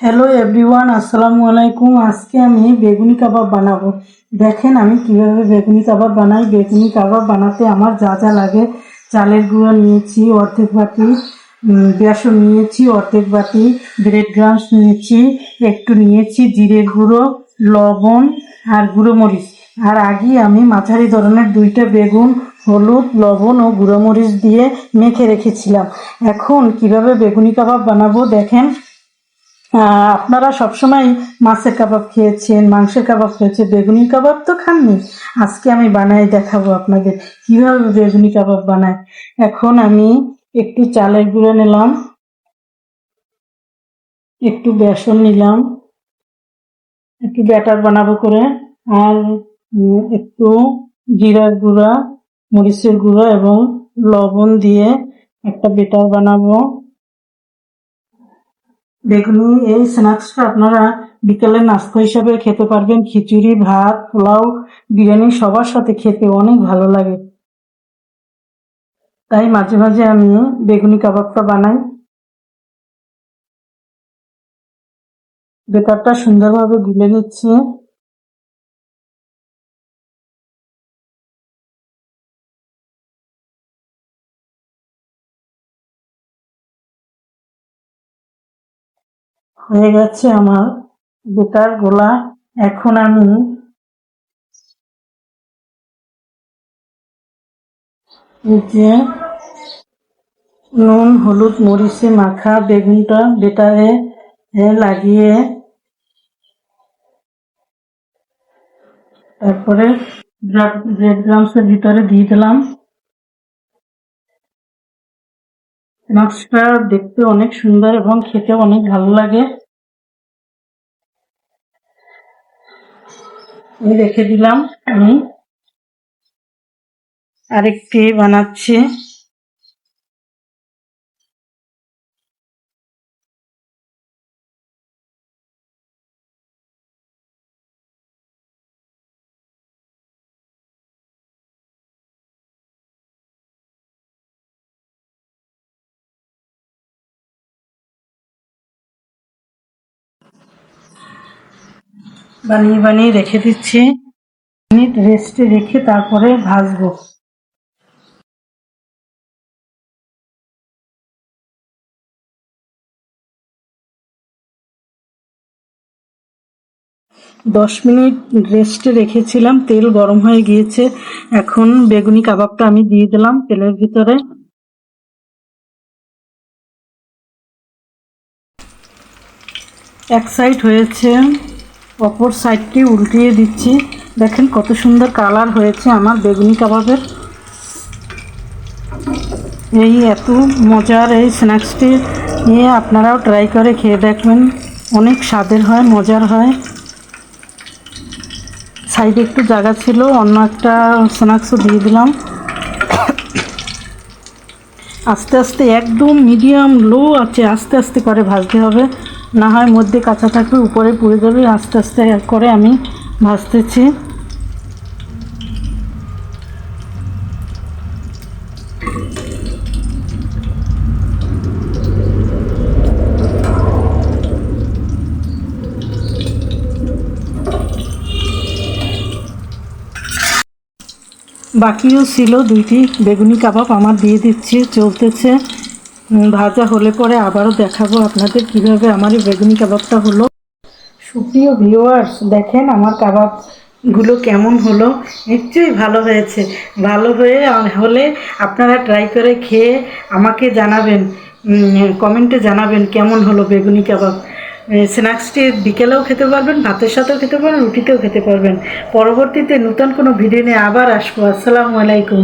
Hello everyone আসসালামু আলাইকুম আজকে আমি বেগুনি কাবাব বানাবো। দেখেন আমি কীভাবে বেগুনি কাবাব বানাই। বেগুনি কাবাব বানাতে আমার যা যা লাগে। চালের গুঁড়ো নিয়েছি, অর্ধেক বাটি বেসন নিয়েছি, অর্ধেক বাটি ব্রেড গ্রামস নিয়েছি, একটু নিয়েছি জিরের গুঁড়ো, লবণ আর গুঁড়ো মরিচ আর আগে আমি মাঝারি ধরনের দুইটা বেগুন, হলুদ, লবণ ও গুঁড়ো মরিচ দিয়ে মেখে রেখেছিলাম। এখন কীভাবে বেগুনি কাবাব বানাবো দেখেন। আপনারা সবসময় মাছের কাবাব খেয়েছেন, মাংসের কাবাব খেয়েছেন বেগুনি কাবাব তো খাননি। আজকে আমি বানাই, দেখাবো আপনাদের কীভাবে বেগুনি কাবাব বানাই এখন আমি একটু চালের গুঁড়ো নিলাম, একটু বেসন নিলাম, একটু ব্যাটার বানাবো করে, আর একটু জিরার গুঁড়া, মরিচের গুঁড়া এবং লবণ দিয়ে একটা বেটার বানাবো। বেগুনি এই স্ন্যাক্সটা আপনারা বিকেলে নাস্তা হিসাবে খেতে পারবেন। খিচুড়ি, ভাত, পোলাও, বিরিয়ানি সবার সাথে খেতে অনেক ভালো লাগে। তাই মাঝে মাঝে আমি বেগুনি কাবাবটা বানাই। বেতারটা সুন্দরভাবে গুলে নিচ্ছি। হয়ে গেছে আমার বেটার গোলা। এখন আমি যে নুন, হলুদ, মরিচে মাখা বেগুনটা বেটারে লাগিয়ে তারপরে ব্রেড গ্রামসের ভিতরে দিয়ে দিলাম। মাছটা দেখতে অনেক সুন্দর এবং খেতে অনেক ভালো লাগে। আমি রেখে দিলাম আমি। আরেকটি বানাচ্ছি। বানিয়ে বানিয়ে রেখে দিচ্ছি। মিনিট রেস্টে রেখে তারপরে ভাজবো। দশ মিনিট রেস্টে রেখেছিলাম, তেল গরম হয়ে গিয়েছে। এখন বেগুনি কাবাবটা আমি দিয়ে দিলাম তেলের ভিতরে। এক সাইড হয়েছে অপর সাইডটি উল্টিয়ে দিচ্ছি। দেখেন কত সুন্দর কালার হয়েছে আমার বেগুনি কাবাবের। এই এত মজার এই স্ন্যাক্সটি নিয়ে আপনারাও ট্রাই করে খেয়ে দেখবেন। অনেক স্বাদের হয়, মজার হয়। সাইডে একটু জায়গা ছিল, অন্য একটা স্ন্যাক্সও দিয়ে দিলাম। আস্তে আস্তে একদম মিডিয়াম, লো আছে আস্তে আস্তে করে ভাজতে হবে। না হয় মধ্যে কাঁচা থাকবে, উপরে পুড়ে যাবে, আস্তে আস্তে করে আমি ভাজতেছি। বাকিও ছিল দুইটি বেগুনি কাবাব, আমার দিয়ে দিচ্ছি, চলতেছে। ভাজা হলে পরে আবারও দেখাবো আপনাদের কীভাবে আমার এই বেগুনি কাবাবটা হলো। সুপ্রিয় ভিউয়ার্স দেখেন আমার কাবাবগুলো কেমন হলো। নিশ্চয়ই ভালো হয়েছে। ভালো হয়ে হলে আপনারা ট্রাই করে খেয়ে আমাকে জানাবেন কমেন্টে জানাবেন কেমন হলো বেগুনি কাবাব। স্ন্যাক্সটি বিকেলেও খেতে পারবেন, ভাতের সাথেও খেতে পারবেন, রুটিতেও খেতে পারবেন। পরবর্তীতে নতুন কোনো ভিডিও নিয়ে আবার আসব। আসসালামু আলাইকুম।